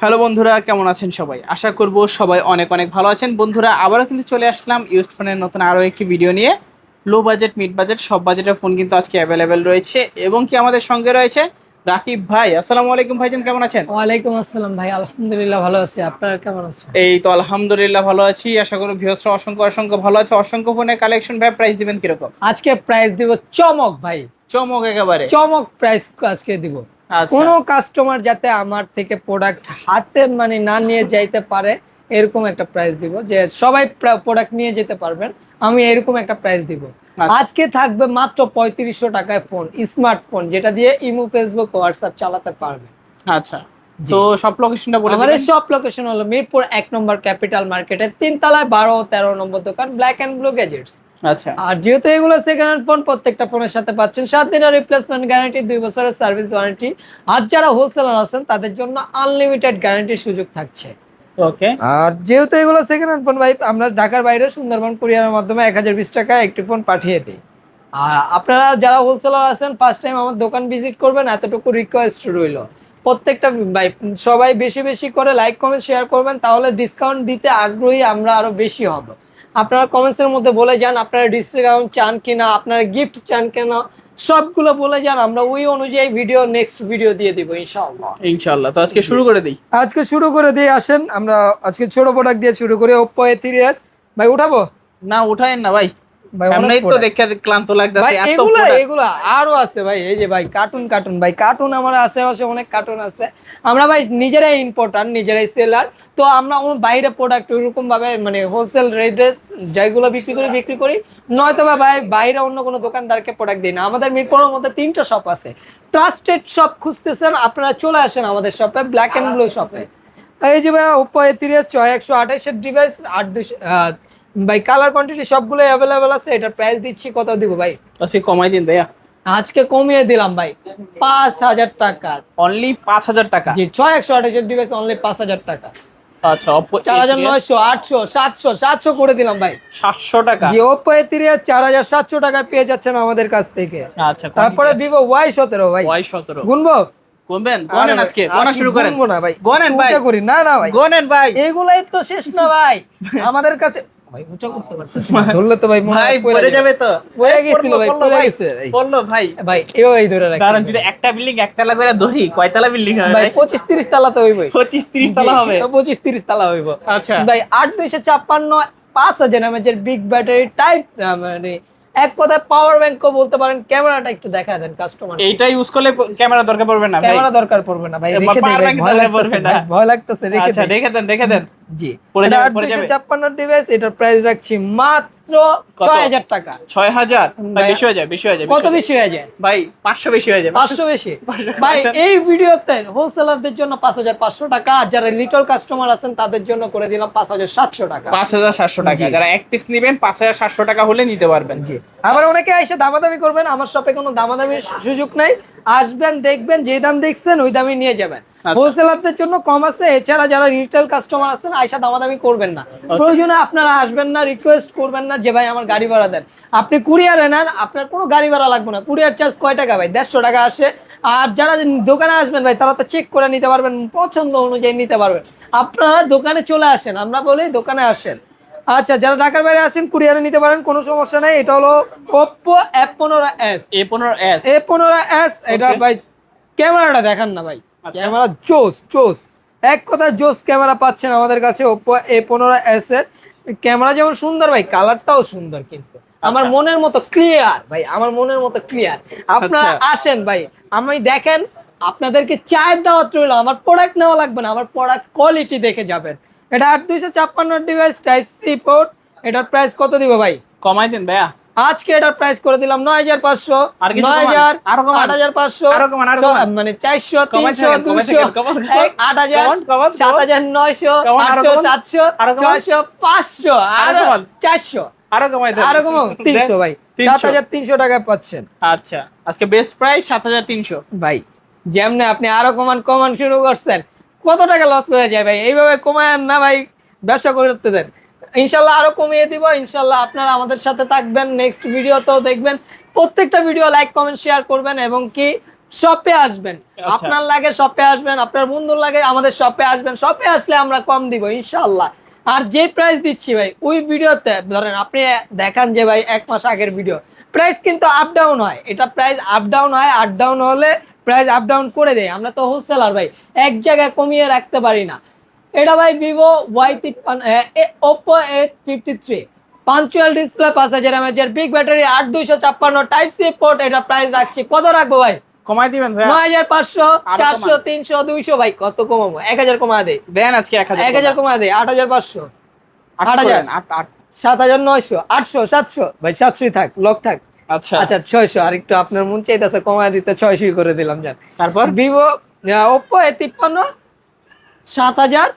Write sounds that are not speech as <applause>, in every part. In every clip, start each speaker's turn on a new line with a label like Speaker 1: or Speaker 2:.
Speaker 1: Hello বন্ধুরা কেমন আছেন সবাই? আশা করব সবাই অনেক অনেক ভালো আছেন। বন্ধুরা আবারও কিন্তু চলে আসলাম ইউজড ফোনের নতুন আরও একটি ভিডিও নিয়ে। লো বাজেট মিড বাজেট সব বাজেটের ফোন কিন্তু আজকে অ্যাভেলেবেল রয়েছে এবং কি আমাদের সঙ্গে রয়েছে রাকিব ভাই। আসসালামু আলাইকুম ভাইজান কেমন আছেন?
Speaker 2: ওয়ালাইকুম আসসালাম ভাই আলহামদুলিল্লাহ ভালো আছি। আপনারা কেমন আছেন?
Speaker 1: এই তো আলহামদুলিল্লাহ ভালো আছি। আশা করি ভিউসরা অসংখ্য অসংখ্য ভালো আছে। অসংখ্য ফোনের কালেকশন ভাই প্রাইস দিবেন কীরকম?
Speaker 2: আজকে প্রাইস দিব চমক ভাই।
Speaker 1: চমক একেবারে।
Speaker 2: চমক প্রাইস আজকে দিব। কোনো কাস্টমার যাতে আমার থেকে প্রোডাক্ট হাতে মানে না নিয়ে যাইতে পারে এরকম একটা প্রাইস দিব যে সবাই প্রোডাক্ট নিয়ে যেতে পারবেন আমি এরকম একটা প্রাইস দিব।
Speaker 1: আচ্ছা।
Speaker 2: আজকে থাকবে মাত্র পঁয়ত্রিশশো টাকায় ফোন স্মার্টফোন যেটা দিয়ে ইমো ফেসবুক হোয়াটসঅ্যাপ চালাতে পারবে।
Speaker 1: আচ্ছা। তো সব লোকেশনটা বলে
Speaker 2: আমাদের সব লোকেশন হলো মিরপুর এক নম্বর ক্যাপিটাল মার্কেটের তিন তলায় বারো তেরো নম্বর দোকান ব্ল্যাক অ্যান্ড ব্লু গ্যাজেটস
Speaker 1: আচ্ছা।
Speaker 2: আর যেহেতু এগুলো সেকেন্ড হ্যান্ড ফোন প্রত্যেকটা ফোনের সাথে পাচ্ছেন। সাত দিনের রিপ্লেসমেন্ট গ্যারান্টি দুই বছরের সার্ভিস ওয়ারেন্টি আর যারা হোলসেলার আছেন তাদের জন্য আনলিমিটেড গ্যারান্টির সুযোগ থাকছে।
Speaker 1: ওকে
Speaker 2: আর যেহেতু এগুলো সেকেন্ড হ্যান্ড ফোন ভাই আমরা ঢাকার বাইরে সুন্দরবন কুরিয়ারের মাধ্যমে এক হাজার বিশ টাকায় একটি ফোন পাঠিয়ে দিই। আর আপনারা যারা হোলসেলার আছেন ফার্স্ট টাইম আমার দোকান ভিজিট করবেন এতটুকু রিকোয়েস্ট রইল। প্রত্যেকটা ভাই সবাই বেশি বেশি করে লাইক কমেন্ট শেয়ার করবেন তাহলে ডিসকাউন্ট দিতে আগ্রহী আমরা আরও বেশি হব। আপনারা কমেন্টসের মধ্যে বলে যান আপনারা ডিসকাউন্ট চান কিনা আপনারা গিফট চান কিনা সবগুলো বলে যান আমরা ওই অনুযায়ী ভিডিও নেক্সট ভিডিও দিয়ে দিব ইনশাআল্লাহ।
Speaker 1: ইনশাআল্লাহ তো আজকে শুরু করে দিই।
Speaker 2: আজকে শুরু করে দিয়ে আসেন আমরা আজকে ছোট প্রোডাক্ট দিয়ে শুরু করে ওপ্পো এ থ্রি এস ভাই উঠাবো?
Speaker 1: না উঠায়েন না ভাই। এমনিই তো দেখে ক্লান্ত লাগতেছে এত
Speaker 2: এগুলা এগুলা আরও আছে ভাই এই যে ভাই কার্টুন কার্টুন ভাই কার্টুন আমার আশেপাশে অনেক কার্টুন আছে। আমরা ভাই নিজেরাই ইম্পোর্টার নিজেরাই সেলার তো আমরা বাইরে প্রোডাক্ট ওইরকম ভাবে মানে হোলসেল রেটে যেগুলো বিক্রি করি বিক্রি করি। নয়তো বা ভাই বাইরে অন্য কোনো দোকানদারকে প্রোডাক্ট দিই না। আমাদের মিরপুরের মধ্যে তিনটা শপ আছে। ট্রাস্টেড শপ খুঁজতেছেন আপনারা চলে আসেন আমাদের শপে ব্ল্যাক অ্যান্ড ব্লু শপে এই যে ভাই এ তিরিশ ছয় একশো আঠাশের ডিভাইস আট দুশো ভাই কালার কোয়ান্টিটি সবগুলো অ্যাভেলেবেল আছে। এটা প্রাইস দিচ্ছি কত দিব ভাই?
Speaker 1: আজকে কমাই দিন ভাইয়া।
Speaker 2: আজকে কমিয়ে দিলাম ভাই পাঁচ হাজার টাকা।
Speaker 1: অনলি পাঁচ হাজার টাকা?
Speaker 2: জি ছয় একশো আঠাশের ডিভাইস অনলি পাঁচ হাজার টাকা।
Speaker 1: আচ্ছা অপো
Speaker 2: চার হাজার নয়শো আটশো সাতশো সাতশো করে দিলাম ভাই।
Speaker 1: সাতশো টাকা?
Speaker 2: জি ওপ্পো এ তিরিশ চার হাজার সাতশো টাকায় পেয়ে যাচ্ছেন আমাদের কাছ থেকে।
Speaker 1: আচ্ছা
Speaker 2: তারপরে ভিভো ওয়াই সতেরো ভাই।
Speaker 1: ওয়াই সতেরো।
Speaker 2: গুনবো?
Speaker 1: গুনবেন? গনেন আজকে
Speaker 2: ভাই,
Speaker 1: শুরু করেন।
Speaker 2: গুনবো না ভাই
Speaker 1: গনেন ভাই।
Speaker 2: করি। না না ভাই।
Speaker 1: গনেন ভাই।
Speaker 2: এগুলাই তো শেষ না ভাই। <laughs> আমাদের কাছে ভাই উঁচা করতে পারতেছি ধরলে তো ভাই
Speaker 1: ভাই
Speaker 2: পড়ে
Speaker 1: যাবে। তো।
Speaker 2: পড়ে গেছিল ভাই, পড়ে গেছে
Speaker 1: পড়ল ভাই।
Speaker 2: ভাই এভাবেই ধরে রাখি।
Speaker 1: কারণ যদি একটা বিল্ডিং একতলা করে দহি কয়তলা বিল্ডিং হবে
Speaker 2: ভাই
Speaker 1: ভাই?
Speaker 2: পঁচিশ তিরিশ তালাতে হইবই।
Speaker 1: পঁচিশ তিরিশ তলা হবে। <laughs>
Speaker 2: পঁচিশ তিরিশ তালা হইব।
Speaker 1: আচ্ছা।
Speaker 2: ভাই আট দুইশো ছাপ্পান্ন পাঁচ হাজার বিগ ব্যাটারি টাইপ মানে এক কথায় পাওয়ার ব্যাংকও বলতে পারেন ক্যামেরাটা একটু দেখা দেন কাস্টমার
Speaker 1: এইটা ইউজ করলে ক্যামেরা দরকার পড়বে না
Speaker 2: ক্যামেরা দরকার পড়বে না ভাই রেখে
Speaker 1: bank
Speaker 2: ভয় লাগতেছে ভয় লাগতেছে রেখে
Speaker 1: আচ্ছা
Speaker 2: দেই
Speaker 1: রেখে দেন রেখে দেন।
Speaker 2: জি।
Speaker 1: পড়ে
Speaker 2: এটা
Speaker 1: যাবে,
Speaker 2: আট
Speaker 1: পড়ে
Speaker 2: দুইশো
Speaker 1: যাবে।
Speaker 2: ছাপ্পান্ন ডিভাইস এটার প্রাইস রাখছি মাত্র ছয় হাজার টাকা।
Speaker 1: ছয় হাজার ভাই
Speaker 2: ভাই,
Speaker 1: বেশি হয়ে যায় বেশি হয়ে যায়
Speaker 2: কত
Speaker 1: বেশি হয়ে
Speaker 2: যায়?
Speaker 1: যায়। ভাই পাঁচশো বেশি হয়ে যাবে
Speaker 2: পাঁচশো। বেশি। ভাই এই ভিডিওতে হোলসেলারদের জন্য পাঁচ হাজার পাঁচশো টাকা যারা লিটল কাস্টমার আছেন তাদের জন্য করে দিলাম পাঁচ হাজার সাতশো টাকা।
Speaker 1: পাঁচ হাজার সাতশো টাকা। যারা এক পিস নিবেন পাঁচ হাজার সাতশো টাকা হলে নিতে পারবেন।
Speaker 2: জি। আবার অনেকে এসে দামাদামি করবেন আমার শপে কোনো দামাদামির সুযোগ নাই। আসবেন দেখবেন যে দাম দেখছেন ওই দামে নিয়ে যাবেন।
Speaker 1: আচ্ছা।
Speaker 2: হোলসেলারদের জন্য কম আছে এছাড়া যারা রিটেল কাস্টমার আছেন আয়সা দামাদামি করবেন না। প্রয়োজনে আপনারা আসবেন না রিকোয়েস্ট করবেন না যে ভাই আমার গাড়ি ভাড়া দেন। আপনি কুরিয়ারে নেন আপনার কোনো গাড়ি ভাড়া লাগবে না। কুরিয়ার চার্জ কয় টাকা ভাই? দেড়শো টাকা আসে। আর যারা দোকানে আসবেন ভাই তারা তো চেক করে নিতে পারবেন পছন্দ অনুযায়ী নিতে পারবেন। আপনারা দোকানে চলে আসেন আমরা বলি দোকানে আসেন। আচ্ছা যারা ঢাকার বাইরে আসেন কুরিয়ারে নিতে পারেন কোনো সমস্যা নাই। এটা হলো এফ পনেরো এস
Speaker 1: এ পনেরো এস
Speaker 2: এ পনেরো এস এটা ভাই ক্যামেরাটা দেখান না ভাই।
Speaker 1: আচ্ছা।
Speaker 2: ক্যামেরা জোস জোস। এক কথা জোস ক্যামেরা পাচ্ছেন আমাদের কাছে ওপ্পো এ পনেরো এস এর ক্যামেরা যেমন সুন্দর ভাই কালারটাও সুন্দর কিন্তু। আমার
Speaker 1: আচ্ছা।
Speaker 2: মনের মতো ক্লিয়ার ভাই আমার মনের মতো ক্লিয়ার আপনারা
Speaker 1: আচ্ছা।
Speaker 2: আসেন ভাই আমি দেখেন আপনাদেরকে চায়ের দাওয়াত রইল। আমার প্রোডাক্ট নেওয়া লাগবে না আমার প্রোডাক্ট কোয়ালিটি দেখে যাবেন। এটা আট দুইশো ছাপ্পান্ন ডিভাইস টাইপ সি পোর্ট এটার প্রাইস কত দিব ভাই?
Speaker 1: কমাই দিন ভাইয়া।
Speaker 2: আজকে এটার প্রাইস করে দিলাম নয় হাজার পাঁচশো। নয় হাজার আট পাঁচশো। মানে চারশো তিনশো এক, আট হাজার সাত। হাজার নয়শো আটশো সাতশো। ছয়শো পাঁচশো
Speaker 1: আরও
Speaker 2: চারশো।
Speaker 1: আরও কমাই
Speaker 2: আরও কমো তিনশো ভাই। সাত হাজার তিনশো টাকায় পাচ্ছেন।
Speaker 1: আচ্ছা আজকে বেস্ট প্রাইস সাত হাজার তিনশো।
Speaker 2: ভাই যেমনে আপনি আরও কমান কমান শুরু করছেন। কত টাকা লস হয়ে যায় ভাই? এইভাবে কমায় না ভাই ব্যবসা করতে দেন। ইনশাল্লাহ আরও কমিয়ে দিব ইনশাল্লাহ আপনারা আমাদের সাথে থাকবেন। নেক্সট ভিডিওতেও দেখবেন। প্রত্যেকটা ভিডিও লাইক কমেন্ট শেয়ার করবেন এবং কি শপে আসবেন।
Speaker 1: আচ্ছা।
Speaker 2: আপনার লাগে শপে আসবেন আপনার বন্ধুর লাগে আমাদের শপে আসবেন। শপে আসলে আমরা কম দিব ইনশাল্লাহ। আর যে প্রাইস দিচ্ছি ভাই ওই ভিডিওতে ধরেন আপনি দেখান যে ভাই এক মাস আগের ভিডিও প্রাইস কিন্তু আপ ডাউন হয়। এটা প্রাইস আপ ডাউন হয় আপ ডাউন হলে প্রাইস আপ ডাউন করে দেয়। আমরা তো হোলসেলার ভাই এক জায়গায় কমিয়ে রাখতে পারি না। এটা ভাই ভিভো ওয়াই তিপ্পান্ন Oppo eight fifty three punch hole display পাঁচ হাজার এমএচের বিগ ব্যাটারি আট দুইশো ছাপ্পান্ন টাইপ সি পোর্ট এটা প্রাইস রাখছি। কত রাখব ভাই?
Speaker 1: কমাই দিবেন
Speaker 2: ভাই কত কমাবো? এক হাজার কমা দেয়
Speaker 1: দেন আজকে
Speaker 2: কমা সাতশো। ভাই সাতশোই থাক লক থাক।
Speaker 1: আচ্ছা।
Speaker 2: আচ্ছা ছয়শো আর একটু আপনার মন চাইতেছে কমায় দিতে ছয়শোই করে দিলাম যান।
Speaker 1: তারপর?
Speaker 2: ভিভো ওপ্পো এ তিপ্পান্ন সাত হাজার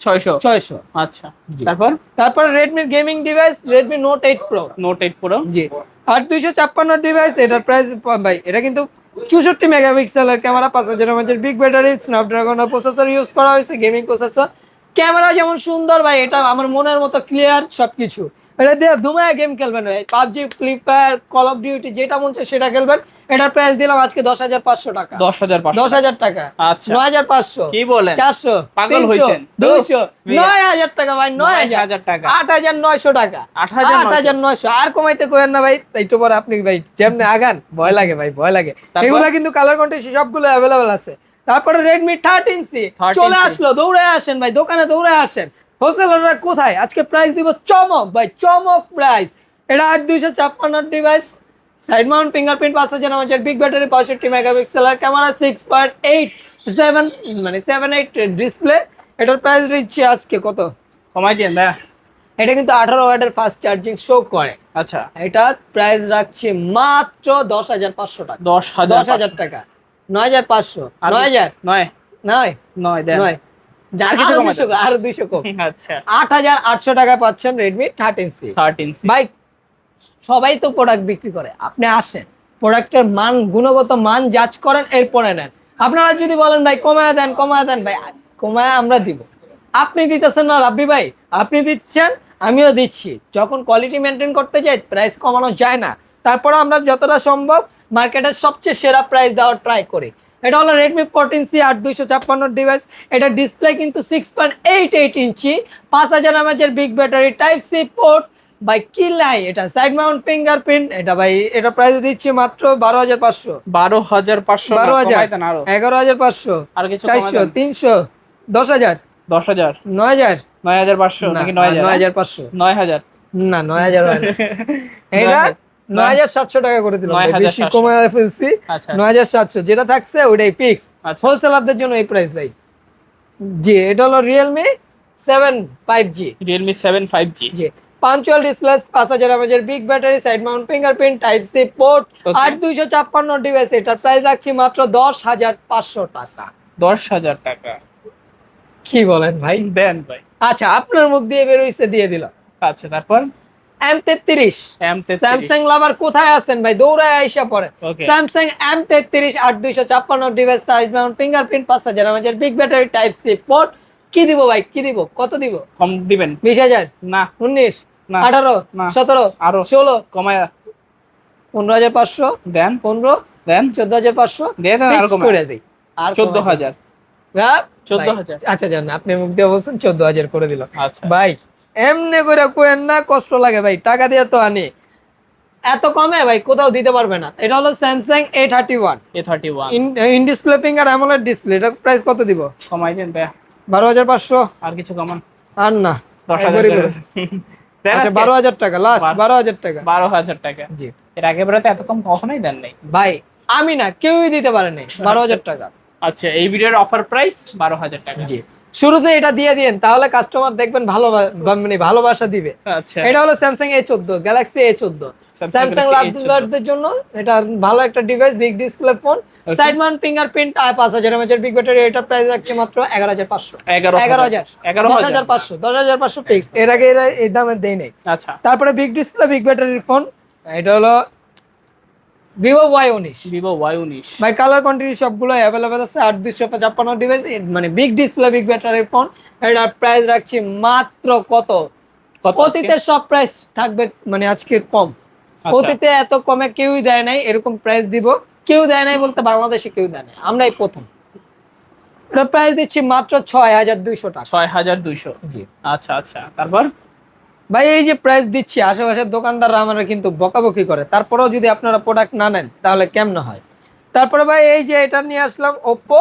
Speaker 1: ছয়শো।
Speaker 2: ছয়শো।
Speaker 1: আচ্ছা। তারপর?
Speaker 2: তারপর রেডমির gaming device Redmi Note eight Pro
Speaker 1: Note eight Pro
Speaker 2: জি। আর দুইশো ছাপ্পান্ন ডিভাইস এটার প্রাইস ভাই এটা কিন্তু চৌষট্টি মেগাপিক্সেলের ক্যামেরা পাঁচ হাজার এমএচের বিগ ব্যাটারি স্ন্যাপড্রাগনের প্রসেসর ইউজ করা হয়েছে গেমিং প্রসেসর ক্যামেরা যেমন সুন্দর ভাই এটা আমার মনের মতো ক্লিয়ার সবকিছু। এটা দিয়ে ধুমায় গেম খেলবেন PUBG free fire call of duty যেটা মন চায় সেটা খেলবেন। এটার প্রাইস দিলাম আজকে দশ হাজার পাঁচশো টাকা।
Speaker 1: দশ হাজার
Speaker 2: দশ হাজার টাকা।
Speaker 1: আচ্ছা।
Speaker 2: নয় হাজার পাঁচশো।
Speaker 1: কি বলেন?
Speaker 2: চারশো।
Speaker 1: পাগল হইছেন?
Speaker 2: দুইশো। নয় হাজার টাকা ভাই নয় হাজার।
Speaker 1: টাকা।
Speaker 2: আট হাজার নয়শো টাকা।
Speaker 1: আট হাজার
Speaker 2: নয়শো। আর কমাইতে করেন না ভাই একটু পরে আপনি ভাই যেমনি আগান ভয় লাগে ভাই ভয় লাগে? এগুলা কিন্তু কালার কন্টেস্ট সবগুলো অ্যাভেলেবল আছে। তারপরে রেডমি থার্টিন সি চলে আসলো দৌড়ে আসেন ভাই দোকানে দৌড়ে আসেন। হোলসেলাররা কোথায়? আজকে প্রাইস দিব চমক ভাই চমক প্রাইস এটা আট দুইশো ছাপ্পান্ন ডিভাইস সাইড মাউন্ট ফিঙ্গারপ্রিন্ট পাঁচ হাজার আমাদের বিগ ব্যাটারি পঁয়ষট্টি মেগাপিক্সেল আর camera six point eight seven মানে সেভেন এইট ডিসপ্লে এটার প্রাইস দিচ্ছি আজকে কত?
Speaker 1: কমাই দিন ভাইয়া।
Speaker 2: এটা কিন্তু আঠারো ওয়াটের ফাস্ট চার্জিং শো করে।
Speaker 1: আচ্ছা।
Speaker 2: এটা প্রাইস রাখছি মাত্র দশ হাজার পাঁচশো টাকা।
Speaker 1: দশ হাজার
Speaker 2: দশ হাজার টাকা। নয় হাজার পাঁচশো। নয় হাজার?
Speaker 1: নয়।
Speaker 2: নয়।
Speaker 1: নয়
Speaker 2: নয়।
Speaker 1: কিছু কমাতে
Speaker 2: কম। <laughs>
Speaker 1: আচ্ছা।
Speaker 2: পাচ্ছেন ভাই সবাই তো প্রোডাক্ট বিক্রি করে। আপনি আসেন প্রোডাক্টের মান গুণগত মান যাচ করেন এরপরে নেন। আপনারা যদি বলেন ভাই কমায় দেন কমায় দেন ভাই কমায় আমরা দিব। আপনি দিতেছেন না রাব্বি ভাই আপনি দিচ্ছেন আমিও দিচ্ছি। যখন কোয়ালিটি মেনটেন করতে যাই প্রাইস কমানো যায় না। তারপরে আমরা যতটা সম্ভব মার্কেটের সবচেয়ে সেরা প্রাইস দেওয়ার ট্রাই করি। এটা হলো রেডমি ফোরটিন সি আট দুইশো ছাপ্পান্ন ডিভাইস এটা ডিসপ্লে কিন্তু six point eight eight inch. পাঁচ হাজার এমএচের big battery type C port ভাই কি লাই এটা সাইড মাউন্ট ফিঙ্গারপ্রিন্ট এটা ভাই এটা প্রাইস দিচ্ছি মাত্র বারো হাজার পাঁচশো।
Speaker 1: বারো হাজার পাঁচশো
Speaker 2: বারো হাজার। এগারো হাজার পাঁচশো। চারশো তিনশো দশ হাজার।
Speaker 1: দশ হাজার।
Speaker 2: নয় হাজার।
Speaker 1: নয় হাজার পাঁচশো নাকি নয় হাজার?
Speaker 2: নয় হাজার পাঁচশো।
Speaker 1: নয় হাজার।
Speaker 2: না নয় হাজার <laughs> এটা টাকা করে দিলাম
Speaker 1: নয়
Speaker 2: বেশি
Speaker 1: সাতশো।
Speaker 2: ফেলছি।
Speaker 1: আচ্ছা।
Speaker 2: যেটা থাকছে ওইটাই ফিক্স
Speaker 1: আচ্ছা।
Speaker 2: হোলসেলারদের জন্য এই প্রাইস ভাই। জি এটা হলো জি পাঞ্চুয়াল ডিসপ্লে পাঁচ হাজার এমএজের big battery side mount fingerprint type C port. আর দুইশো ছাপ্পান্ন ডিভাইস এটার প্রাইস রাখছি মাত্র দশ হাজার পাঁচশো টাকা।
Speaker 1: দশ হাজার টাকা।
Speaker 2: কি বলেন ভাই?
Speaker 1: দেন ভাই।
Speaker 2: আচ্ছা আপনার মুখ দিয়ে বেরোইছে দিয়ে দিলাম।
Speaker 1: আচ্ছা তারপর?
Speaker 2: এম তেত্রিশ। স্যামসাং লাভার কোথায় আছেন ভাই? দৌড়ায় আইসা পরে স্যামসাং এম তেত্রিশ আট দুইশো ছাপ্পান্ন ডিভাইস সাইজ ফিঙ্গারপ্রিন্ট পাঁচ হাজার। আমাদের big battery type C port কি দিব ভাই? কি দিব? কত দিব?
Speaker 1: কম দিবেন।
Speaker 2: বিশ হাজার?
Speaker 1: না।
Speaker 2: উনিশ?
Speaker 1: না।
Speaker 2: আঠারো?
Speaker 1: না।
Speaker 2: সতেরো?
Speaker 1: আরও।
Speaker 2: ষোলো?
Speaker 1: কমায়।
Speaker 2: পনেরো হাজার পাঁচশো?
Speaker 1: দেন।
Speaker 2: পনেরো?
Speaker 1: দেন।
Speaker 2: চোদ্দ হাজার পাঁচশো? করে দিই। আর
Speaker 1: চোদ্দ। হাজার? 14,000
Speaker 2: ভাই, আচ্ছা জান আপনি মুখ দিয়ে বলছেন চোদ্দ হাজার করে দিল
Speaker 1: আচ্ছা।
Speaker 2: ভাই এমনি করে কোয়েন না কষ্ট লাগে ভাই টাকা দিয়ে তো আনি। এত কমে ভাই কোথাও দিতে পারবে না। এটা হলো Samsung A thirty one
Speaker 1: A thirty one
Speaker 2: in display finger AMOLED display এটা প্রাইস কত দিব?
Speaker 1: কমাই দেন ভাইয়া।
Speaker 2: বারো হাজার পাঁচশো।
Speaker 1: আর কিছু কমান?
Speaker 2: আর না <laughs> আচ্ছা। বারো হাজার টাকা লাস্ট
Speaker 1: বারো-
Speaker 2: বারো হাজার টাকা।
Speaker 1: বারো হাজার টাকা।
Speaker 2: জি।
Speaker 1: এর আগে বেরোতে এত কম কখনোই দেন নাই।
Speaker 2: ভাই আমি না কেউই দিতে পারে নাই। বারো হাজার টাকা।
Speaker 1: আচ্ছা এই ভিডিওর অফার প্রাইস বারো হাজার টাকা।
Speaker 2: জি। শুরুতে এটা দিয়ে দিন তাহলে কাস্টমার দেখবেন ভালো মানে ভালোবাসা দিবে।
Speaker 1: আচ্ছা।
Speaker 2: এটা হলো স্যামসাং এ চোদ্দ গ্যালাক্সি এ চোদ্দ স্যামসাং
Speaker 1: Galaxy A14
Speaker 2: লাভদের জন্য এটা ভালো একটা device big display phone side mount fingerprint আর পাঁচ হাজার এমএচের বিগ ব্যাটারি এটা প্রাইস রাখছে মাত্র এগারো হাজার পাঁচশো।
Speaker 1: এগারো
Speaker 2: হাজার।
Speaker 1: এগারো হাজার।
Speaker 2: পাঁচশো দশ হাজার পাঁচশো ফিক্স এর আগে এরা এই দামে দেয় নেই।
Speaker 1: আচ্ছা।
Speaker 2: তারপরে বিগ ডিসপ্লে বিগ ব্যাটারির ফোন এটা হলো ভিভো ওয়াই উনিশ।
Speaker 1: ভিভো ওয়াই উনিশ।
Speaker 2: ভাই কালার কোয়ান্টিটি সবগুলো অ্যাভেলেবেল আছে আট দুশো ছাপ্পান্ন ডিভাইস মানে বিগ ডিসপ্লে বিগ ব্যাটারির ফোন এটার প্রাইস রাখছি মাত্র
Speaker 1: কত?
Speaker 2: অতীতে সব প্রাইস থাকবে মানে আজকে কম।
Speaker 1: আচ্ছা।
Speaker 2: অতীতে এত কমে কেউই দেয় নাই এরকম প্রাইস দিব। কেউ দেয় নাই বলতে বাংলাদেশে কেউ দেয় নাই আমরাই প্রথম। এটা প্রাইস দিচ্ছি মাত্র ছয় হাজার দুইশো টাকা।
Speaker 1: ছয় হাজার দুইশো।
Speaker 2: জি।
Speaker 1: আচ্ছা আচ্ছা। তারপর?
Speaker 2: ভাই এই যে প্রাইস দিচ্ছি আশেপাশের দোকানদাররা আমরা কিন্তু বকাবকি করে। তারপরেও যদি আপনারা প্রোডাক্ট না নেন তাহলে কেমন হয়? তারপরে ভাই এই যে এটা নিয়ে আসলাম Oppo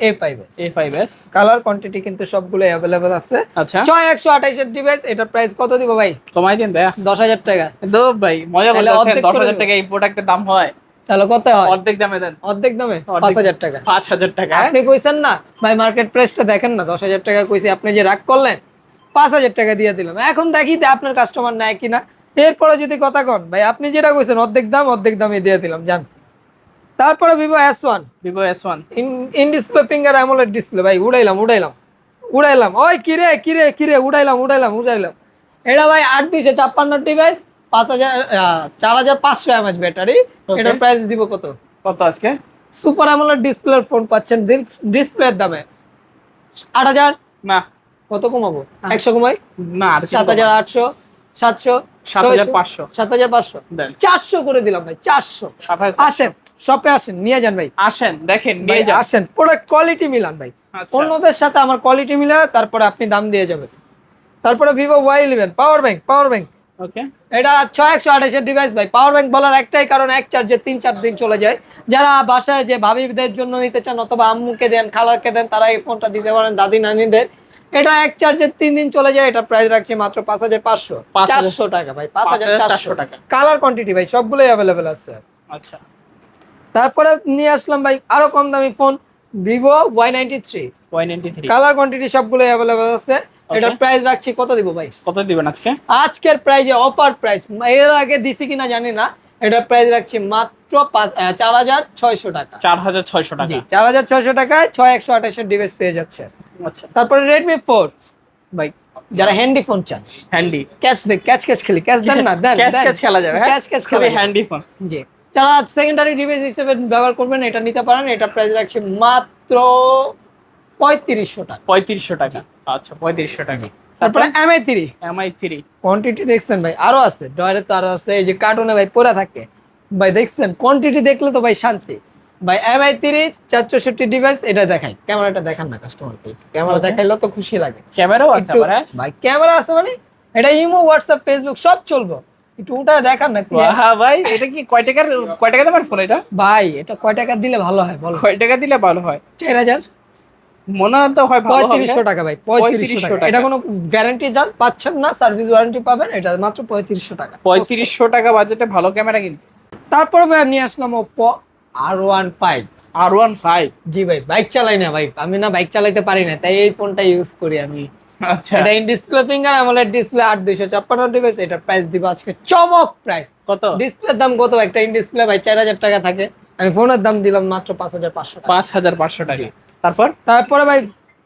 Speaker 2: A five S
Speaker 1: A five S
Speaker 2: colour quantity কিন্তু সবগুলো অ্যাভেলেবেল আছে।
Speaker 1: আচ্ছা।
Speaker 2: ছয় একশো আঠাইশের ডিভাইস এটার প্রাইস কত দিব ভাই?
Speaker 1: কমাই দিন ভাইয়া।
Speaker 2: দশ হাজার টাকা।
Speaker 1: তো ভাই মজা
Speaker 2: অর্ধেক
Speaker 1: দশ হাজার টাকা এই প্রোডাক্টের দাম হয়।
Speaker 2: তাহলে কত হয়?
Speaker 1: অর্ধেক দামে দেন।
Speaker 2: অর্ধেক দামে? পাঁচ হাজার টাকা।
Speaker 1: পাঁচ হাজার টাকা।
Speaker 2: আপনি কইছেন না? ভাই মার্কেট প্রাইসটা দেখেন না দশ হাজার টাকা কইছি আপনি যে রাগ করলেন পাঁচ হাজার টাকা দিয়ে দিলাম। এখন দেখি আপনার কাস্টমার নেয় কিনা। এরপরে যদি কথা কন ভাই আপনি যেটা কইছেন অর্ধেক দাম অর্ধেক দামে দিয়ে দিলাম জান। তারপরে Vivo S one
Speaker 1: Vivo S one
Speaker 2: in display finger AMOLED display ভাই উড়াইলাম উড়াইলাম উড়াইলাম। ওই কিরে কিরে কিরে উড়াইলাম উড়াইলাম উড়াইলাম। এটা ভাই আট দুইশো ছাপ্পান্ন ডিভাইস পাঁচ হাজার চার হাজার পাঁচশো এমএচ ব্যাটারি. এটার প্রাইস দিব কত?
Speaker 1: কত আজকে?
Speaker 2: সুপার অ্যামোলেড ডিসপ্লের ফোন পাচ্ছেন ডিসপ্লের দামে। আট হাজার?
Speaker 1: না।
Speaker 2: কত কমাবো? একশো কমাই?
Speaker 1: না
Speaker 2: সাত হাজার আটশো সাতশো
Speaker 1: 7,500
Speaker 2: সাত হাজার পাঁচশো।
Speaker 1: দেন।
Speaker 2: চারশো করে দিলাম ভাই চারশো।
Speaker 1: সাত হাজার
Speaker 2: আসেন শপে আসেন নিয়ে যান ভাই।
Speaker 1: আসেন দেখেন নিয়ে যান।
Speaker 2: আসেন প্রোডাক্ট কোয়ালিটি মিলান ভাই।
Speaker 1: আচ্ছা।
Speaker 2: অন্যদের সাথে আমার কোয়ালিটি মিলা তারপরে আপনি দাম দিয়ে যাবেন। তারপরে Vivo Y eleven power bank power bank
Speaker 1: okay
Speaker 2: এটা ছয় একশো আঠাশের ডিভাইস ভাই। পাওয়ার ব্যাংক বলার একটাই কারণ এক চার্জে তিন চার দিন চলে যায়। যারা বাসায় যে ভাবিদের জন্য নিতে চান অথবা আম্মুকে দেন খালাকে দেন তারা এই ফোনটা দিতে পারেন দাদি নানিদের। এটা এক চার্জে তিন দিন চলে যায় এটা প্রাইস রাখছি মাত্র পাঁচ হাজার পাঁচশো।
Speaker 1: 5,000
Speaker 2: চারশো টাকা ভাই পাঁচ হাজার চারশো।
Speaker 1: টাকা।
Speaker 2: কালার কোয়ান্টিটি ভাই সবগুলোই অ্যাভেলেবেল আছে।
Speaker 1: আচ্ছা।
Speaker 2: তারপরে নিয়ে আসলাম ভাই আরও কম দামি phone Vivo Y ninety three
Speaker 1: Y ninety three
Speaker 2: colour quantity সবগুলো অ্যাভেলেবেল আছে। এটার প্রাইস রাখছি কত দিব ভাই?
Speaker 1: কত দিবেন আজকে?
Speaker 2: আজকের প্রাইজে অফার প্রাইস এর আগে দিছি কিনা জানি না। এটার প্রাইস রাখছি মাত্র পাঁচ চার হাজার ছয়শো টাকা।
Speaker 1: চার হাজার ছয়শো টাকা।
Speaker 2: চার হাজার ছয়শো টাকায় ছয় একশো আঠাশের ডিভাইস পেয়ে যাচ্ছে।
Speaker 1: আচ্ছা
Speaker 2: তারপরে রেডমি ফোর ভাই যারা হ্যান্ডি ফোন চান।
Speaker 1: হ্যান্ডি
Speaker 2: ক্যাচ দেখ ক্যাচ ক্যাচ খেলি ক্যাচ দেন না দেন
Speaker 1: ক্যাচ ক্যাচ খেলা যাবে
Speaker 2: ক্যাচ ক্যাচ খেলা
Speaker 1: হ্যান্ডি ফোন
Speaker 2: জি। যারা সেকেন্ডারি ডিভাইস হিসেবে ব্যবহার করবেন এটা নিতে পারেন এটা প্রাইস রাখছি মাত্র পঁয়ত্রিশশো টাকা।
Speaker 1: পঁয়ত্রিশশো টাকা। আচ্ছা পঁয়ত্রিশশো টাকা।
Speaker 2: তারপরে MI three
Speaker 1: MI three
Speaker 2: quantity দেখছেন ভাই আরও আছে ডয়ারে তো আরও আছে এই যে কার্টুনে ভাই পড়ে থাকে। ভাই দেখছেন কোয়ান্টিটি দেখলে তো ভাই শান্তি। ভাই এমআই থ্রি চার চৌষট্টি ডিভাইস এটা দেখাই। ক্যামেরাটা দেখান না কাস্টমারকে ক্যামেরা দেখাইলে তো খুশি লাগে।
Speaker 1: ক্যামেরাও আছে হ্যাঁ?
Speaker 2: ভাই ক্যামেরা আছে মানে? এটা ইমো হোয়াটসঅ্যাপ ফেসবুক সব চলবে। একটু ওটা দেখান না
Speaker 1: হ্যাঁ ভাই এটা কি কয় টাকার কয় টাকা দামের ফোন এটা?
Speaker 2: ভাই এটা কয় টাকা দিলে ভালো হয় বলো।
Speaker 1: কয় টাকা দিলে ভালো হয়?
Speaker 2: চার হাজার।
Speaker 1: মনে হয় তো হয় ভালো
Speaker 2: পঁয়ত্রিশশো টাকা ভাই পঁয়ত্রিশশো
Speaker 1: 3500
Speaker 2: টাকা।
Speaker 1: টাকা।
Speaker 2: এটা কোনো গ্যারান্টি যান পাচ্ছেন না সার্ভিস ওয়ারেন্টি পাবেন এটা মাত্র পঁয়ত্রিশশো টাকা।
Speaker 1: পঁয়ত্রিশশো টাকা বাজেটে ভালো ক্যামেরা কিন্তু।
Speaker 2: তারপর ভাই নিয়ে আসলাম Oppo R one five
Speaker 1: R one five
Speaker 2: জি ভাই বাইক চালাই না ভাই। আমি না বাইক চালাইতে পারি না তাই এই ফোনটা ইউজ করি আমি।
Speaker 1: আচ্ছা।
Speaker 2: এটা ইন ডিসপ্লে ফিঙ্গার আমলের ডিসপ্লে আট দুইশো ছাপ্পান্ন ডিভাইস এটা প্রাইস দিব আজকে। চমক প্রাইস
Speaker 1: কত?
Speaker 2: ডিসপ্লের দাম কত? একটা ইন ডিসপ্লে ভাই চার হাজার টাকা থাকে। আমি ফোনের দাম দিলাম মাত্র পাঁচ হাজার পাঁচশো
Speaker 1: পাঁচ হাজার পাঁচশো টাকা। তারপর?
Speaker 2: তারপরে ভাই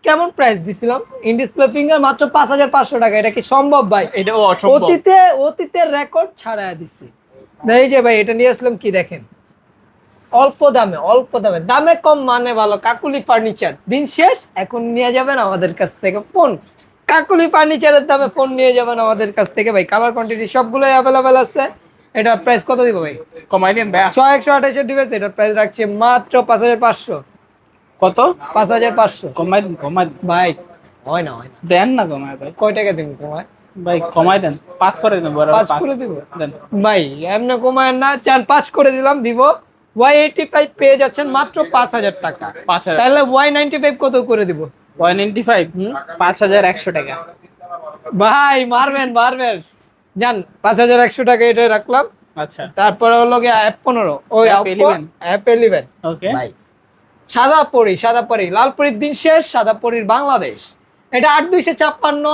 Speaker 2: কেমন প্রাইস দিছিলাম? ইন ডিসপ্লে ফিঙ্গার মাত্র পাঁচ হাজার পাঁচশো টাকা। এটা কি সম্ভব ভাই?
Speaker 1: অসম্ভব।
Speaker 2: অতীতে অতীতের রেকর্ড ছাড়াই দিছি। এই যে ভাই এটা নিয়ে আসলাম কি দেখেন? অল্প দামে অল্প দামে। দামে কম মানে ভালো কাকুলি ফার্নিচার দিন শেষ এখন নিয়ে যাবেন আমাদের কাছ থেকে ফোন কাকুলি ফার্নিচারের দামে ফোন নিয়ে যাবেন আমাদের কাছ থেকে ভাই। কালার কোয়ান্টিটি সবগুলোই অ্যাভেলেবেল আছে। এটা প্রাইস কত দিব ভাই?
Speaker 1: কমাই দিন ভাই।
Speaker 2: ছয় একশো আঠাশের ডিভাইস এটার প্রাইস রাখছে মাত্র পাঁচ হাজার পাঁচশো।
Speaker 1: কত?
Speaker 2: পাঁচ হাজার পাঁচশো।
Speaker 1: কমাই দিন কমাই দিন।
Speaker 2: ভাই হয় না হয় না।
Speaker 1: দেন না কমায় ভাই।
Speaker 2: কয় টাকা দিন তোমায়?
Speaker 1: ভাই কমাই দেন। পাস করে দেন
Speaker 2: পাঁচ করে দিব?
Speaker 1: দেন।
Speaker 2: ভাই এমনি কমায় না। চান পাঁচ করে দিলাম ভিভো ওয়াই এইটি ফাইভ পেয়ে যাচ্ছেন মাত্র পাঁচ হাজার টাকা।
Speaker 1: পাঁচ হাজার।
Speaker 2: তাহলে ওয়াই নাইনটি ফাইভ কত করে দিব?
Speaker 1: ওয়ান নাইনটি ফাইভ পাঁচ হাজার একশো টাকা।
Speaker 2: ভাই মারবেন মারবেন। যান পাঁচ হাজার একশো টাকা এটা রাখলাম।
Speaker 1: আচ্ছা।
Speaker 2: তারপরে হলো গিয়ে অ্যাপ পনেরো। ওই
Speaker 1: App 11
Speaker 2: অ্যাপ ইলেভেন
Speaker 1: ওকে
Speaker 2: ভাই সাদা পরি সাদা পরি লাল পরির দিন শেষ সাদা পরির বাংলাদেশ। এটা আট দুইশো ছাপ্পান্ন।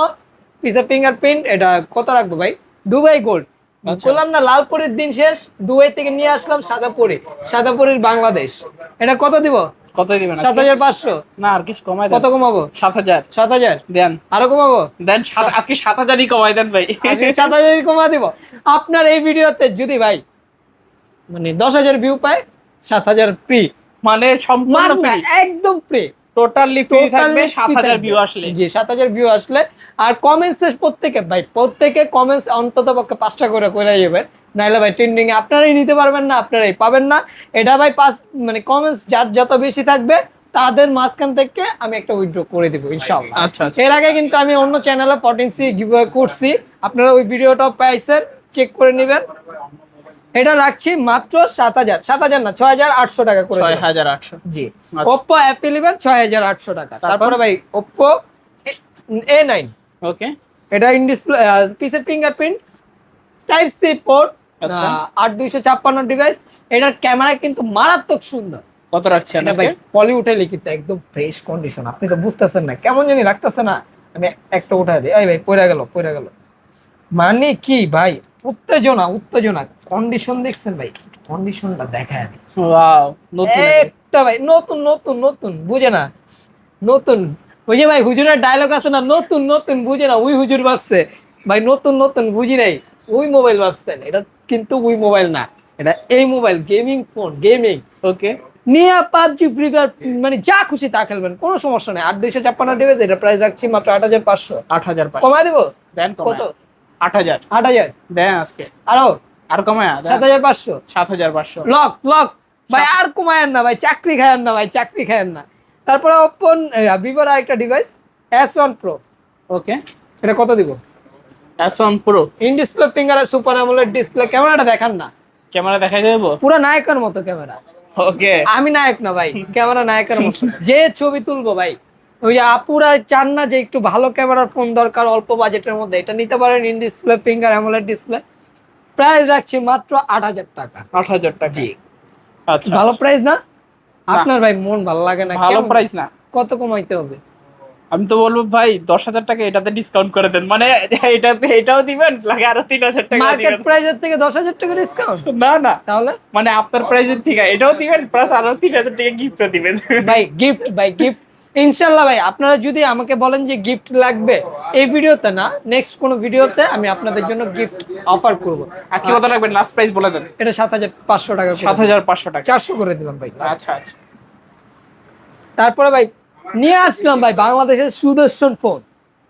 Speaker 2: পিসে ফিঙ্গারপ্রিন্ট এটা কত রাখব ভাই? Dubai gold. বললাম না লাল পরির দিন শেষ দুবাই থেকে নিয়ে আসলাম সাদা পরি সাদা পরির বাংলাদেশ। এটা কত দিব?
Speaker 1: কত দিবেন
Speaker 2: সাত হাজার পাঁচশো।
Speaker 1: না আর কিছু কমাই
Speaker 2: কত কমাবো?
Speaker 1: সাত হাজার।
Speaker 2: সাত হাজার।
Speaker 1: দেন।
Speaker 2: আরও কমাবো?
Speaker 1: দেন আজকে সাত হাজারই কমাই দেন ভাই।
Speaker 2: সাত হাজারই কমা দিব। আপনার এই ভিডিওতে যদি ভাই মানে দশ হাজার ভিউ পায় সাত হাজার ফ্রি
Speaker 1: মানে সম্পূর্ণ
Speaker 2: একদম ফ্রি
Speaker 1: টোটালি ফ্রি থাকবে সাত হাজার ভিউ আসলে।
Speaker 2: জি সাত হাজার ভিউ আসলে। আর কমেন্টস প্রত্যেকে ভাই প্রত্যেকে কমেন্টস অন্তত পক্ষে পাঁচটা করে করে যাবেন নাইলে ভাই ট্রেন্ডিং এ আপনারাই নিতে পারবেন না আপনারাই পাবেন না। এটা ভাই পাঁচ মানে কমেন্টস যার যত বেশি থাকবে তাদের মাঝখান থেকে আমি একটা উইথড্র করে দিব ইনশাআল্লাহ।
Speaker 1: আচ্ছা আচ্ছা।
Speaker 2: এর আগে কিন্তু আমি অন্য চ্যানেলে পটেন্সি গিভওয়ে করছি। আপনারা ওই ভিডিওটা পাইছেন চেক করে নেবেন। এটা রাখছি মাত্র সাত হাজার। সাত হাজার না ছয় হাজার আটশো টাকা করে
Speaker 1: ছয় হাজার আটশো।
Speaker 2: জি। ওপ্পো অ্যাপ ইলেভেন ছয় হাজার আটশো টাকা।
Speaker 1: তারপরে?
Speaker 2: ভাই ওপ্পো এ নাইন
Speaker 1: ওকে।
Speaker 2: এটা ইন ডিসপ্লে পিসে ফিঙ্গারপ্রিন্ট টাইপ সি পোর্ট। আট দুইশো ছাপ্পান্ন ডিভাইস এটার ক্যামেরা কিন্তু মারাত্মক সুন্দর।
Speaker 1: কত রাখছেন
Speaker 2: এটা ভাই পলি উঠে লিখিত একদম ফ্রেশ কন্ডিশন আপনি তো বুঝতেছেন না কেমন জানি লাগতেছে না। আমি একটা উঠাই দিই। এই ভাই পড়ে গেল পড়ে গেল। মানে কি ভাই? উত্তেজনা উত্তেজনা। কন্ডিশন দেখছেন ভাই কন্ডিশনটা
Speaker 1: ওয়াও নতুন
Speaker 2: একটা ভাই নতুন নতুন নতুন বুঝে না? নতুন। ওই যে ভাই হুজুরের ডায়লগ আছে না? নতুন নতুন বুঝে না? ওই হুজুর ভাবছে। ভাই নতুন নতুন বুঝি নাই। ওই মোবাইল ভাবছেন। এটা কিন্তু ওই মোবাইল না। এটা এই mobile gaming phone gaming
Speaker 1: okay
Speaker 2: নিয়ে পাবজি ফ্রি ফায়ার মানে যা খুশি তা খেলবেন কোনো সমস্যা নেই। আট দুইশো ছাপ্পান্ন ডিভাইস এটা প্রাইস রাখছি মাত্র আট হাজার পাঁচশো।
Speaker 1: আট হাজার
Speaker 2: কমায় দেবো? কত?
Speaker 1: আট হাজার।
Speaker 2: আট হাজার।
Speaker 1: দেন আজকে।
Speaker 2: আরও?
Speaker 1: আর কমায়
Speaker 2: সাত হাজার পাঁচশো।
Speaker 1: সাত হাজার পাঁচশো।
Speaker 2: Lock lock. ভাই আর কমায়েন না ভাই চাকরি খায়েন না ভাই চাকরি খায়েন না। তারপরে ওপন ভিভোর আরেকটা device S one Pro
Speaker 1: okay.
Speaker 2: এটা কত দিব?
Speaker 1: S one Pro
Speaker 2: in display finger R super AMOLED display ক্যামেরাটা দেখান না।
Speaker 1: ক্যামেরা দেখা যাব
Speaker 2: পুরো নায়কের মতো ক্যামেরা।
Speaker 1: ওকে।
Speaker 2: আমি নায়ক না ভাই ক্যামেরা নায়কের মতো। <laughs> যে ছবি তুলবো ভাই ওই যে আপুরা চান না যে একটু ভালো ক্যামেরার ফোন দরকার অল্প বাজেটের মধ্যে। এটা নিতে পারেন in display finger AMOLED display price রাখছি মাত্র আট হাজার টাকা।
Speaker 1: আট হাজার টাকা। আচ্ছা
Speaker 2: ভালো প্রাইস না? আপনার ভাই মন ভালো লাগে না।
Speaker 1: ভালো প্রাইস না।
Speaker 2: কত কমাইতে হবে?
Speaker 1: আমি তো বলব ভাই দশ হাজার টাকা এটাতে ডিসকাউন্ট করে দেন। মানে এটাতে এটাও দিবেন? লাগে আরও তিন হাজার টাকা
Speaker 2: মার্কেট প্রাইসের থেকে দশ হাজার টাকা ডিসকাউন্ট
Speaker 1: না না।
Speaker 2: তাহলে?
Speaker 1: মানে আপনার প্রাইসের থেকে এটাও দিবেন প্লাস আরও তিন হাজার টাকা গিফটও দিবেন।
Speaker 2: ভাই গিফট ভাই গিফট ইনশাল্লাহ ভাই আপনারা যদি আমাকে বলেন যে গিফট লাগবে এই ভিডিওতে না নেক্সট কোন ভিডিওতে আমি আপনাদের জন্য গিফট অফার করব।
Speaker 1: আজকে কত রাখবেন? লাস্ট প্রাইস বলে দেন।
Speaker 2: এটা সাত হাজার পাঁচশো টাকা
Speaker 1: সাত হাজার পাঁচশো টাকা।
Speaker 2: চারশো করে দিলাম ভাই
Speaker 1: আচ্ছা আচ্ছা।
Speaker 2: তারপরে ভাই নিয়ে আসলাম ভাই বাংলাদেশের সুদর্শন ফোন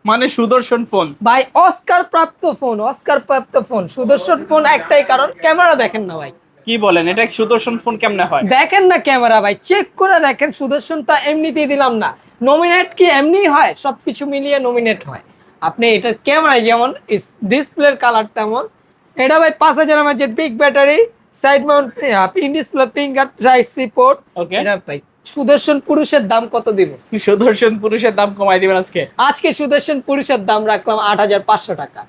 Speaker 1: মানে সুদর্শন ফোন
Speaker 2: ভাই অস্কার প্রাপ্ত ফোন অস্কার প্রাপ্ত ফোন সুদর্শন ফোন একটাই কারণ ক্যামেরা দেখেন না ভাই।
Speaker 1: কি বলেন? এটা সুদর্শন ফোন কেমনে হয়?
Speaker 2: দেখেন না ক্যামেরা ভাই চেক করে দেখেন সুদর্শনটা এমনিতেই দিলাম না। নমিনেট কি এমনি হয়? সবকিছু মিলিয়ে নমিনেট হয়। আপনি এটার ক্যামেরায় যেমন ডিসপ্লের কালার তেমন। এটা ভাই পাঁচ হাজার এমএচের big battery side mount in display finger type C port
Speaker 1: okay
Speaker 2: এটা ভাই সুদর্শন পুরুষের দাম কত দিব?
Speaker 1: সুদর্শন পুরুষের দাম কমাই দিবেন আজকে।
Speaker 2: আজকে সুদর্শন পুরুষের দাম রাখলাম আট হাজার পাঁচশো টাকা।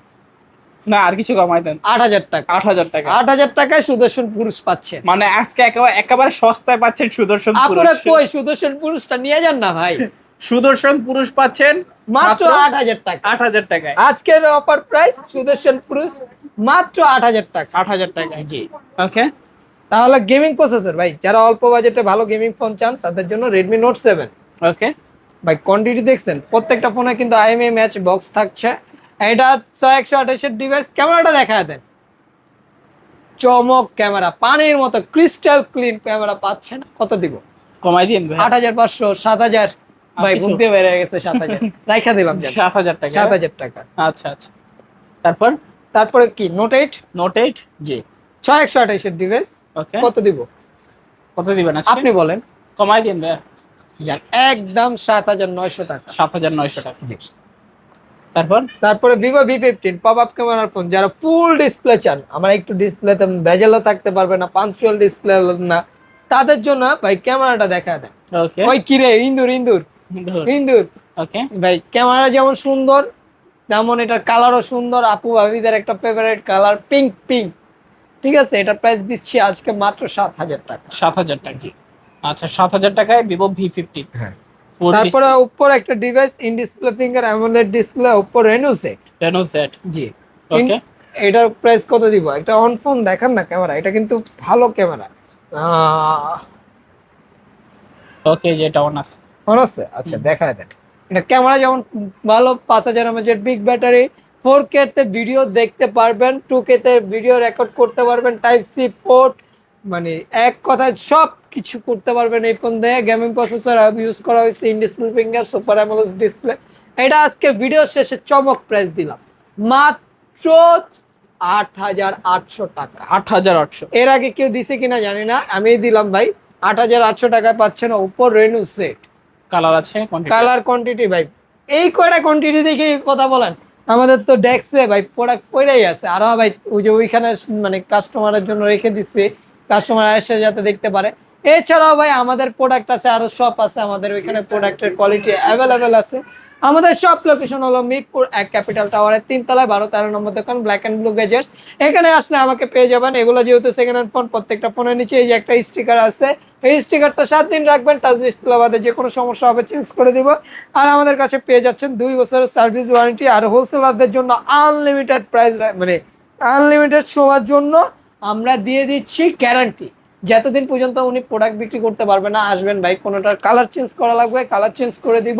Speaker 1: না আর কিছু কমাই দেন।
Speaker 2: আট হাজার টাকা।
Speaker 1: আট হাজার টাকা।
Speaker 2: আট হাজার টাকায় সুদর্শন পুরুষ পাচ্ছে
Speaker 1: মানে আজকে একেবারে একেবারে সস্তায় পাচ্ছেন সুদর্শন
Speaker 2: আপনারা কই সুদর্শন পুরুষটা নিয়ে যান না ভাই?
Speaker 1: সুদর্শন পুরুষ পাচ্ছেন
Speaker 2: মাত্র আট হাজার টাকা।
Speaker 1: আট হাজার টাকায়।
Speaker 2: আজকের অফার প্রাইস সুদর্শন পুরুষ মাত্র আট হাজার টাকা।
Speaker 1: আট হাজার টাকায়।
Speaker 2: জি।
Speaker 1: ওকে
Speaker 2: তাহলে গেমিং প্রসেসর ভাই যারা অল্প বাজেটে ভালো গেমিং ফোন চান তাদের জন্য রেডমি নোট সেভেন
Speaker 1: ওকে
Speaker 2: ভাই কোয়ান্টিটি দেখছেন প্রত্যেকটা ফোনে কিন্তু আইএমএ ম্যাচ বক্স থাকছে। এটা ছয় একশো আঠাশের ডিভাইস ক্যামেরাটা দেখা দেন। চমক ক্যামেরা পানির মতো ক্রিস্টাল ক্লিন ক্যামেরা পাচ্ছেন কত দিব?
Speaker 1: কমাই দিন
Speaker 2: আট হাজার পাঁচশো সাত হাজার। ভাই? বুদ্ধি বেড়ে গেছে সাত হাজার। রাইখা দিলাম
Speaker 1: সাত হাজার টাকা।
Speaker 2: সাত হাজার টাকা।
Speaker 1: আচ্ছা আচ্ছা। তারপর?
Speaker 2: তারপরে কি? নোট এইট
Speaker 1: নোট এইট
Speaker 2: জি। ছয় একশো আঠাশের ডিভাইস
Speaker 1: ওকে
Speaker 2: কত দিব?
Speaker 1: কত দিবেন
Speaker 2: আপনি বলেন।
Speaker 1: কমাই দিন ভাই।
Speaker 2: একদম সাত হাজার নয়শো টাকা।
Speaker 1: সাত হাজার নয়শো টাকা। তারপর?
Speaker 2: তারপরে Vivo V fifteen pop up ক্যামেরার ফোন যারা ফুল ডিসপ্লে চান আমার একটু ডিসপ্লে ডিসপ্লেতে ভেজেলও থাকতে পারবে না পাঁচচুয়াল ডিসপ্লে না তাদের জন্য ভাই ক্যামেরাটা দেখা দেয়
Speaker 1: ওকে
Speaker 2: ওই কিরে ইন্দুর ইন্দুর। ইন্দুর।
Speaker 1: ওকে
Speaker 2: ভাই ক্যামেরা যেমন সুন্দর তেমন এটার কালারও সুন্দর আপু ভাবিদের একটা ফেভারিট কালার পিঙ্ক পিঙ্ক ঠিক আছে এটা প্রাইস দিচ্ছি আজকে মাত্র সাত হাজার টাকা।
Speaker 1: সাত হাজার টাকা। আচ্ছা সাত হাজার টাকায় ভিভো ভি ফিফটিন
Speaker 2: তারপরে উপর একটা device in display finger amoled display Oppo Reno set
Speaker 1: Reno Z
Speaker 2: G.
Speaker 1: Okay
Speaker 2: এটার প্রাইস কত দিব? একটা অন ফোন দেখান না ক্যামেরা এটা কিন্তু ভালো ক্যামেরা
Speaker 1: ওকে যেটা অন আছে।
Speaker 2: অন আছে? আচ্ছা দেখা দেন। এটা ক্যামেরা যেমন ভালো পাঁচ হাজার এমএচের বিগ ব্যাটারি ফোর কে তে ভিডিও দেখতে পারবেন টু কে তে ভিডিও রেকর্ড করতে পারবেন টাইপ সি পোর্ট মানে এক কথায় সব কিছু করতে পারবেন এই ফোন দিয়ে। গেমিং প্রসেসর ইউজ করা হয়েছে in display finger super amoled display এটা আজকে ভিডিও শেষে চমক প্রাইস দিলাম। মাত্র আট হাজার আটশো টাকা।
Speaker 1: আট হাজার আটশো।
Speaker 2: এর আগে কেউ দিছে কিনা জানি না আমি দিলাম ভাই। আট হাজার আটশো টাকায় পাচ্ছেন উপর রেনু সেট
Speaker 1: কালার আছে
Speaker 2: কালার কোয়ান্টিটি ভাই। এই কয়টা কোয়ান্টিটি দেখে কথা বলেন। আমাদের তো ডেস্কে ভাই প্রোডাক্ট পড়েই আছে। আরও ভাই ওই যে ওইখানে মানে কাস্টমারের জন্য রেখে দিচ্ছি কাস্টমার এসে যাতে দেখতে পারে। এছাড়াও ভাই, আমাদের প্রোডাক্ট আছে, আরও শপ আছে, আমাদের ওইখানে প্রোডাক্টের কোয়ালিটি অ্যাভেলেবেল আছে। আমাদের সব লোকেশন হলো মিরপুর এক ক্যাপিটাল টাওয়ারের তিনতলায়, বারো তেরো নম্বর দোকান ব্ল্যাক অ্যান্ড ব্লু গেজেটস এখানে আসলে আমাকে পেয়ে যাবেন, এগুলো যেহেতু সেকেন্ড হ্যান্ড ফোন প্রত্যেকটা ফোনের নিচে এই যে একটা স্টিকার আছে। এই স্টিকারটা সাত দিন রাখবেন টাচ ডিসপ্লে বাদে যে কোনো সমস্যা হবে চেঞ্জ করে দিব। আর আমাদের কাছে পেয়ে যাচ্ছেন দুই বছরের সার্ভিস ওয়ারেন্টি আর হোলসেলারদের জন্য আনলিমিটেড প্রাইস মানে আনলিমিটেড সময়ের জন্য আমরা দিয়ে দিচ্ছি গ্যারান্টি যতদিন পর্যন্ত উনি প্রোডাক্ট বিক্রি করতে পারবে না, আসবেন ভাই, কোনোটার কালার চেঞ্জ করা লাগবে কালার চেঞ্জ করে দিব।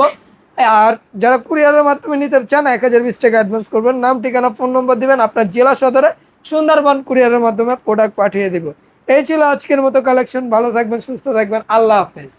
Speaker 2: আর যারা কুরিয়ারের মাধ্যমে নিতে চান, এক হাজার বিশ টাকা অ্যাডভান্স করবেন, নাম, ঠিকানা ফোন নম্বর দিবেন, আপনার জেলা সদরে সুন্দরবন কুরিয়ারের মাধ্যমে প্রোডাক্ট পাঠিয়ে দিব। এই ছিল আজকের মতো কালেকশন ভালো থাকবেন, সুস্থ থাকবেন, আল্লাহ হাফেজ।